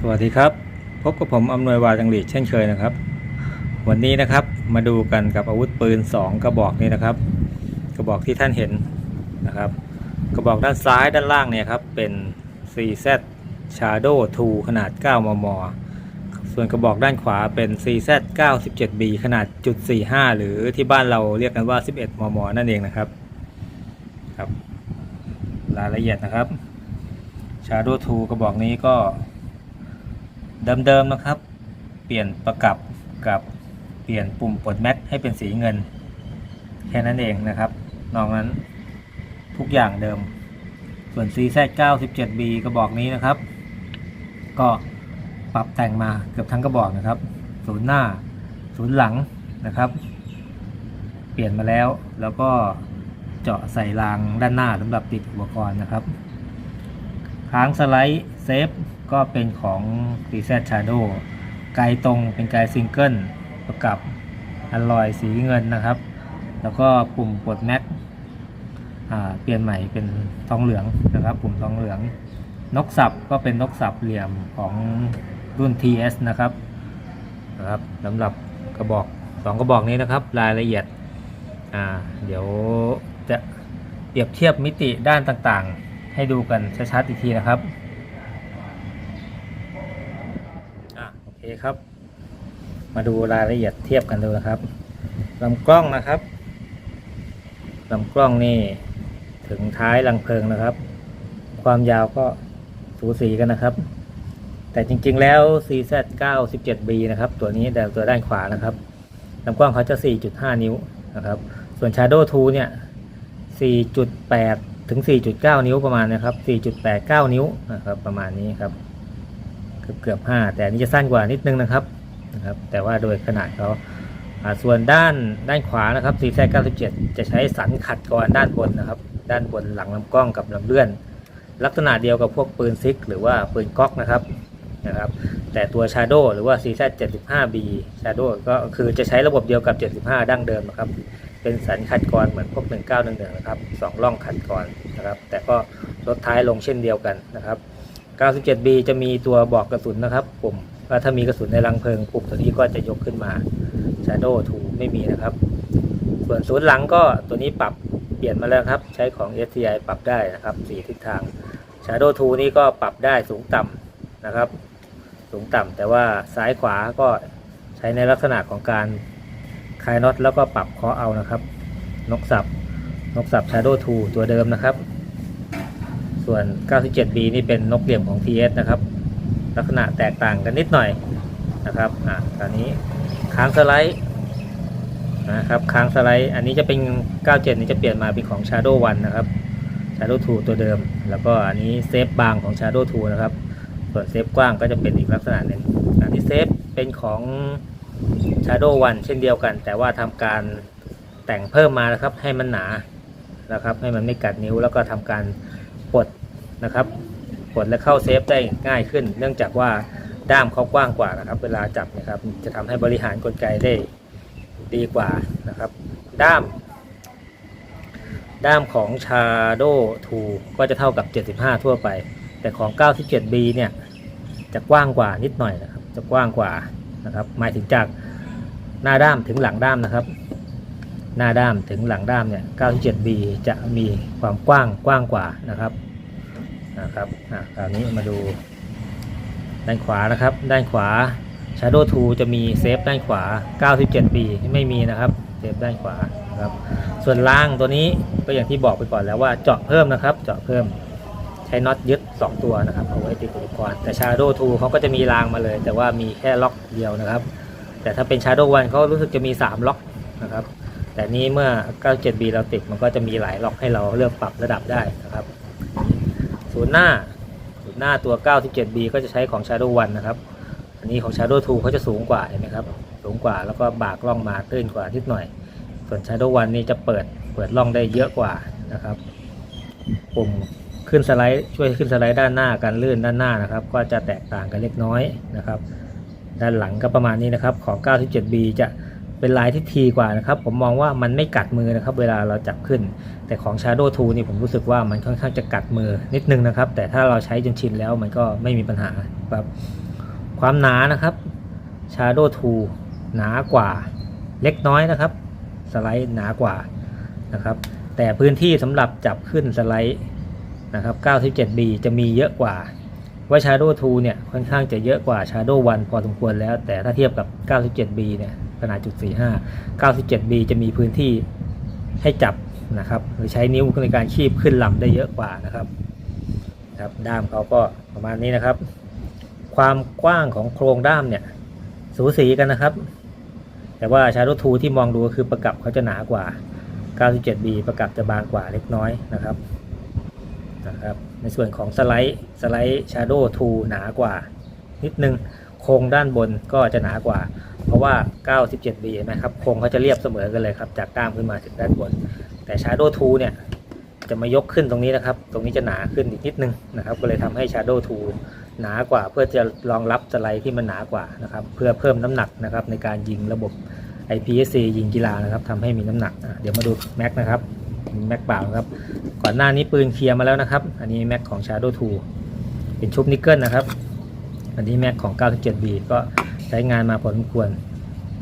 สวัสดีครับ พบกับผมอำนวยวาจังหลีดเช่นเคยนะครับ วันนี้นะครับมาดูกันกับอาวุธปืน 2 กระบอกนี้นะครับ กระบอกที่ท่านเห็นนะครับ กระบอกด้านซ้ายด้านล่างเนี่ยครับเป็น CZ Shadow 2 ขนาด 9 มม ส่วนกระบอกด้านขวาเป็น CZ 97B ขนาดจุด45 หรือที่บ้านเราเรียกกันว่า 11 มม นั่นเองนะครับครับรายละเอียดนะครับ Shadow 2 กระบอกนี้ก็ เดิมๆนะครับ เปลี่ยนประกับกับเปลี่ยนปุ่มปลดแม็กให้เป็นสีเงิน แค่นั้นเองนะครับ นอกนั้นทุกอย่างเดิม ส่วน CZ 97B กระบอกนี้นะครับ ก็ปรับแต่งมาเกือบทั้งกระบอกนะครับศูนย์หน้าศูนย์หลังนะครับ เปลี่ยนมาแล้วแล้วก็เจาะใส่รางด้านหน้าสำหรับติดอุปกรณ์นะครับ ค้างสไลด์ เซฟก็เป็นของ CZ Shadow ไกลตรงเป็นไกลซิงเกิลประกับอลลอยสีเงินนะครับ แล้วก็ปุ่มปลดแม็กอ่าเปลี่ยนใหม่เป็นทองเหลืองนะครับ ปุ่มทองเหลือง นกสับก็เป็นนกสับเหลี่ยมของรุ่น TS นะครับนะครับสำหรับกระบอกสองกระบอกนี้นะครับ รายละเอียดอ่าเดี๋ยวจะเปรียบเทียบมิติด้านต่างๆ ให้ดูกันชัดๆอีกทีนะครับ อะโอเคครับ มาดูรายละเอียดเทียบกันดูนะครับลำกล้องนะครับลำกล้องนี่ถึงท้ายลังเพลิงนะครับ ความยาวก็สูสีกันนะครับ แต่จริงๆแล้ว CZ 9 17 B นะครับ ตัวนี้แต่ตัวด้านขวานะครับลำกล้องเขาจะ 4.5 นิ้วนะครับ ส่วน Shadow 2 เนี่ย 4.8 ถึง 4.9 นิ้วประมาณนะครับ 4.89 นิ้วนะครับประมาณนี้ครับ เกือบเกือบห้าแต่อันนี้จะสั้นกว่านิดนึงนะครับนะครับ แต่ว่าโดยขนาดเขาส่วนด้านด้านขวานะครับ c z 97 จะใช้สันขัดกรด้านบนนะครับ ด้านบนหลังลำกล้องกับลำเลื่อน ลักษณะเดียวกับพวกปืนซิก หรือว่าปืนก๊อกนะครับนะครับ แต่ตัว Shadow หรือว่า CZ 75B Shadow ก็คือจะใช้ระบบเดียวกับ 75 ดั้งเดิมนะครับ เป็นสันขัดกรเหมือนพวก 1911 นะครับสองร่องขัดกรนะครับ แต่ก็ลดท้ายลงเช่นเดียวกันนะครับ 97B จะมีตัวบอกกระสุนนะครับปุ่มว่าถ้ามีกระสุนในรังเพลิงปุ่มตัวนี้ก็จะยกขึ้นมา Shadow 2 ไม่มีนะครับ ส่วนศูนย์หลังก็ตัวนี้ปรับเปลี่ยนมาแล้วครับ ใช้ของ STI ปรับได้นะครับสีทิศทาง Shadow 2 นี้ก็ปรับได้สูงต่ำนะครับ สูงต่ำแต่ว่าซ้ายขวาก็ใช้ในลักษณะของการคลายน็อตแล้วก็ปรับเคาะเอานะครับ นกสับนกสับ Shadow 2 ตัวเดิมนะครับ ส่วน 97B นี่เป็นนกเหลี่ยมของ TS นะครับ ลักษณะแตกต่างกันนิดหน่อยนะครับอะตอนนี้ค้างสไลด์นะครับค้างสไลด์อันนี้จะเป็น 97 นี้จะเปลี่ยนมาเป็นของ Shadow 1นะครับ Shadow 2 ตัวเดิม แล้วก็อันนี้เซฟบางของ Shadow 2 นะครับ ส่วนเซฟกว้างก็จะเป็นอีกลักษณะหนึ่งอันนี้เซฟเป็นของ Shadow 1 เช่นเดียวกัน แต่ว่าทำการแต่งเพิ่มมานะครับให้มันหนานะครับให้มันไม่กัดนิ้วแล้วก็ทำการ นะครับปลดและเข้าเซฟได้ง่ายขึ้น เนื่องจากว่าด้ามเขากว้างกว่านะครับ เวลาจับนะครับ จะทำให้บริหารกลไกได้ดีกว่านะครับ ด้าม ด้ามของ Shadow 2 ก็จะเท่ากับ 75 ทั่วไป แต่ของ 97B เนี่ยจะกว้างกว่านิดหน่อยนะครับ จะกว้างกว่านะครับหมายถึงจากหน้าด้ามถึงหลังด้ามนะครับ หน้าด้ามถึงหลังด้ามเนี่ย 97B จะมีความกว้างกว้างกว่านะครับ นะครับอะคราวนี้มาดูด้านขวานะครับ ด้านขวา Shadow 2 จะมีเซฟด้านขวา 97B ไม่มีนะครับ เซฟด้านขวาครับ ส่วนล่างตัวนี้ก็อย่างที่บอกไปก่อนแล้วว่าเจาะเพิ่มนะครับ เจาะเพิ่มใช้น็อตยึด 2 ตัวนะครับเอาไว้ติดอุปกรณ์แต่ Shadow 2เขาก็จะมีรางมาเลย แต่ว่ามีแค่ล็อกเดียวนะครับ แต่ถ้าเป็น Shadow 1เขารู้สึกจะมี 3 ล็อกนะครับ แต่นี้เมื่อ 97B เราติดมันก็จะมีหลายล็อกให้เราเลือกปรับระดับได้นะครับ ศูนย์หน้าศูนย์หน้าตัว 97B ก็จะใช้ของ Shadow 1 นะครับ อันนี้ของ Shadow 2เขาจะสูงกว่าเห็นไหมครับ สูงกว่าแล้วก็บากล่องมาตื้นกว่านิดหน่อย ส่วน Shadow 1 นี่จะเปิดเปิดล่องได้เยอะกว่านะครับปุ่มขึ้นสไลด์ช่วยขึ้นสไลด์ด้านหน้าการลื่นด้านหน้านะครับ ก็จะแตกต่างกันเล็กน้อยนะครับ ด้านหลังก็ประมาณนี้นะครับของ 97B จะ เป็นลายที่ทีกว่านะครับ ผมมองว่ามันไม่กัดมือนะครับ เวลาเราจับขึ้น แต่ของ Shadow 2นี่ผมรู้สึกว่ามันค่อนข้างจะกัดมือนิดนึงนะครับ แต่ถ้าเราใช้จนชินแล้วมันก็ไม่มีปัญหาครับความหนานะครับ Shadow 2หนากว่าเล็กน้อยนะครับ สไลด์หนากว่านะครับ แต่พื้นที่สำหรับจับขึ้นสไลด์นะครับ 97B จะมีเยอะกว่าว่า Shadow 2เนี่ยค่อนข้างจะเยอะกว่า Shadow 1 พอสมควรแล้ว แต่ถ้าเทียบกับ 97B เนี่ย ขนาดจุด45 97B จะมีพื้นที่ให้จับนะครับ หรือใช้นิ้วในการคีบขึ้นลำได้เยอะกว่านะครับครับด้ามเขาก็ประมาณนี้นะครับ ความกว้างของโครงด้ามเนี่ย สูสีกันนะครับ แต่ว่า Shadow 2ที่มองดูก็คือประกับเขาจะหนากว่า 97B ประกับจะบางกว่าเล็กน้อยนะครับนะครับในส่วนของสไลด์สไลด์ Shadow 2หนากว่า นิดนึงโครงด้านบนก็จะหนากว่า เพราะว่า 97B เห็นไหมครับโครงเขาจะเรียบเสมอกันเลยครับ จากกล้ามขึ้นมาถึงด้านบน แต่ Shadow 2 เนี่ย จะมายกขึ้นตรงนี้นะครับ ตรงนี้จะหนาขึ้นอีกนิดนึงนะครับ ก็เลยทำให้ Shadow 2 หนากว่าเพื่อจะรองรับสไลด์ที่มันหนากว่านะครับ เพื่อเพิ่มน้ำหนักนะครับในการยิงระบบ IPSC ยิงกีฬานะครับทำให้มีน้ำหนัก เดี๋ยวมาดูแม็กนะครับแม็กเปล่าครับ ก่อนหน้านี้ปืนเคลียร์มาแล้วนะครับ อันนี้แม็กของ Shadow 2 เป็นชุบนิกเกิลนะครับ อันนี้แม็กของ 97B ก็ ใช้งานมาพอสมควร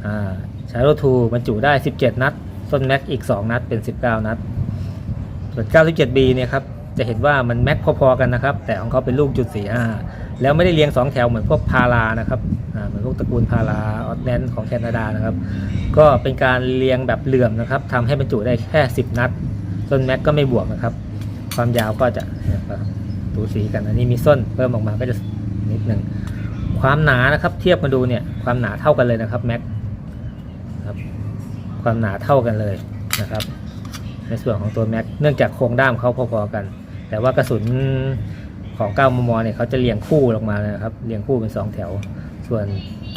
อ่า Shadow 2บรรจุได้ 17 นัดส้นแม็กอีก 2 นัดเป็น 19 นัดส่วน 97B เนี่ยครับจะเห็นว่ามันแม็กพอๆกันนะครับ แต่ของเขาเป็นลูกจุด45แล้วไม่ได้เรียง2แถวเหมือนพวกพารานะครับเหมือนพวกตระกูลพาราออสแลนของแคนาดานะครับ ก็เป็นการเรียงแบบเหลื่อมนะครับทำให้บรรจุได้แค่ 10 นัด ส้นแม็กก็ไม่บวกนะครับ ความยาวก็จะนะครับดูสีกันอันนี้มีส้นเพิ่มออกมาก็จะนิดหนึ่ง ความหนานะครับ เทียบมาดูเนี่ยความหนาเท่ากันเลยนะครับแม็กครับความหนาเท่ากันเลยนะครับ ในส่วนของตัวแม็กเนื่องจากโครงด้ามเขาพอๆกัน แต่ว่ากระสุนของ9มมเนี่ยเขาจะเรียงคู่ลงมาเลยนะครับเรียงคู่เป็น 2 แถว ส่วน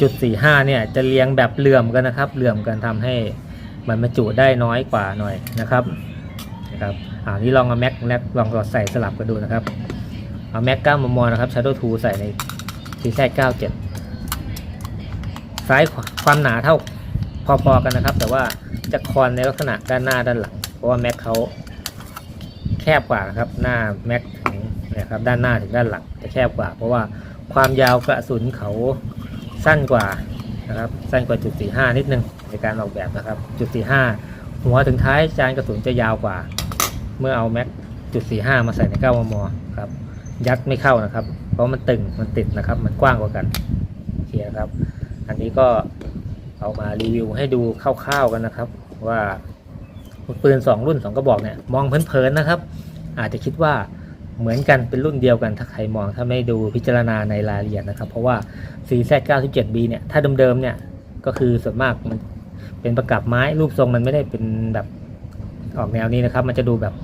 จุด45เนี่ยจะเรียงแบบเหลื่อมกันนะครับเหลื่อมกันทำให้มันบรรจุได้น้อยกว่าหน่อยนะครับนะครับอ่านี่ลองเอาแม็กแม็กลองใส่สลับกันดูนะครับเอาแม็ก9มมนะครับ Shadow 2ใส่ใน CZ 97ซ้ายขวายความหนาเท่าพอๆกันนะครับ แต่ว่าจะคอนในลักษณะด้านหน้าด้านหลัง เพราะว่าแม็กเขาแคบกว่านะครับ หน้าแม็กถึงนะครับด้านหน้าถึงด้านหลังจะแคบกว่า เพราะว่าความยาวกระสุนเขาสั้นกว่านะครับสั้นกว่าจุด45นิดนึงในการออกแบบนะครับจุด45หัวถึงท้ายจานกระสุนจะยาวกว่า เมื่อเอาแม็กจุด45มาใส่ใน9มมครับ ยัดไม่เข้านะครับ เพราะมันตึงมันติดนะครับ มันกว้างกว่ากันโอเคครับ อันนี้ก็เอามารีวิวให้ดูคร่าวๆกันนะครับ ว่าปืน 2 รุ่น 2 กระบอกเนี่ยมองเพลินๆนะครับ อาจจะคิดว่าเหมือนกันเป็นรุ่นเดียวกันถ้าใครมองถ้าไม่ดูพิจารณาในรายละเอียดนะครับ เพราะว่า CZ97B เนี่ยถ้าเดิมๆเนี่ยก็คือส่วนมากมันเป็นประกับไม้รูปทรงมันไม่ได้เป็นแบบออกแนวนี้นะครับ มันจะดูแบบ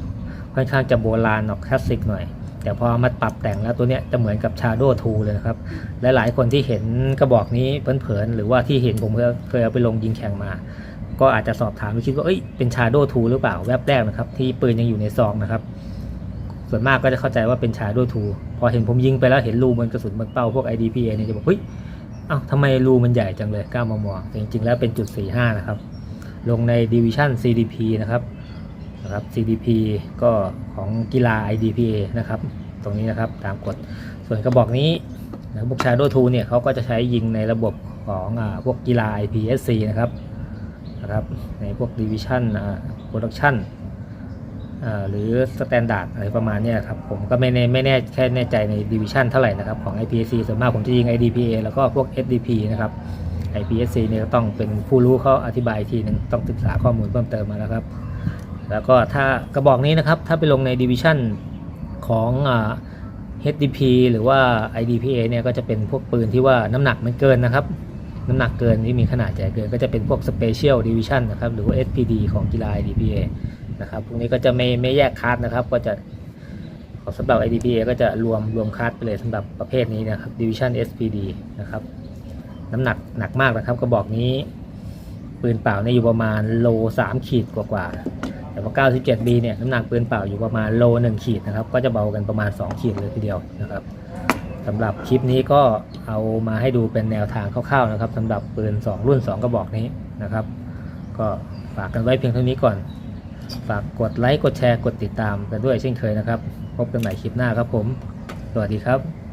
ค่อนข้างจะโบราณออกคลาสสิกหน่อย แต่พอมาปรับแต่งแล้วตัวเนี้ยจะเหมือนกับ Shadow 2 เลยนะครับและหลายคนที่เห็นกระบอกนี้เผินๆหรือว่าที่เห็นผมเคยเคยเอาไปลงยิงแข่งมา ก็อาจจะสอบถามหรือคิดว่าเอ้ยเป็น Shadow 2 หรือเปล่าแวบแรกนะครับ ที่ปืนยังอยู่ในซองนะครับ ส่วนมากก็จะเข้าใจว่าเป็น Shadow 2 พอเห็นผมยิงไปแล้วเห็นรูมันกระสุนมันเป้าพวก IDPA เนี่ยจะบอกเฮ้ยเอ้าทำไมรูมันใหญ่จังเลย9มมแต่จริงๆ แล้วเป็นจุด45นะครับลงใน Division CDP นะครับ นะครับ CDP ก็ของกีฬา IDPA นะครับ ตรงนี้นะครับตามกฎ ส่วนกระบอกนี้นะพวก Shadow 2เนี่ยเขาก็จะใช้ยิงในระบบของอพวกกีฬา IPSC นะครับนะครับในพวก Division อ่า Production หรือ Standard อะไรประมาณนี้ครับ ผมก็ไม่แน่ไม่แน่แค่แน่ใจใน Division เท่าไหร่นะครับ ของ IPSC ส่วนมากผมจะยิง IDPA แล้วก็พวก SDP นะครับ IPSC เนี่ยก็ต้องเป็นผู้รู้เขาอธิบายทีหนึงต้องศึกษาข้อมูลเพิ่มเติมมาแล้วครับ แล้วก็ถ้ากระบอกนี้นะครับ ถ้าไปลงใน Division ของ HDP หรือว่า IDPA เนี่ยก็จะเป็นพวกปืนที่ว่าน้ำหนักมันเกินนะครับ น้ำหนักเกินที่มีขนาดใหญ่เกิน ก็จะเป็นพวก Special Division นะครับ หรือว่า SPD ของกีฬา IDPA นะครับ พวกนี้ก็จะไม่ไม่แยกคลาสนะครับ ก็จะของสำหรับ IDPA ก็จะรวมรวมคลาสไปเลยสำหรับประเภทนี้นะครับ Division SPD นะครับ น้ำหนักหนักมากนะครับกระบอกนี้ ปืนเปล่าเนี่ยอยู่ประมาณโล3ขีดกว่าๆ แต่พอ 97B เนี่ยน้ำหนักปืนเปล่าอยู่ประมาณโล1ขีดนะครับก็จะเบากันประมาณ 2 ขีดเลยทีเดียวนะครับสำหรับคลิปนี้ก็เอามาให้ดูเป็นแนวทางคร่าวๆนะครับสำหรับปืน 2 รุ่น 2 กระบอกนี้นะครับ ก็ฝากกันไว้เพียงเท่านี้ก่อน ฝากกดไลค์กดแชร์กดติดตามกันด้วยเช่นเคยนะครับ พบกันใหม่คลิปหน้าครับผม สวัสดีครับ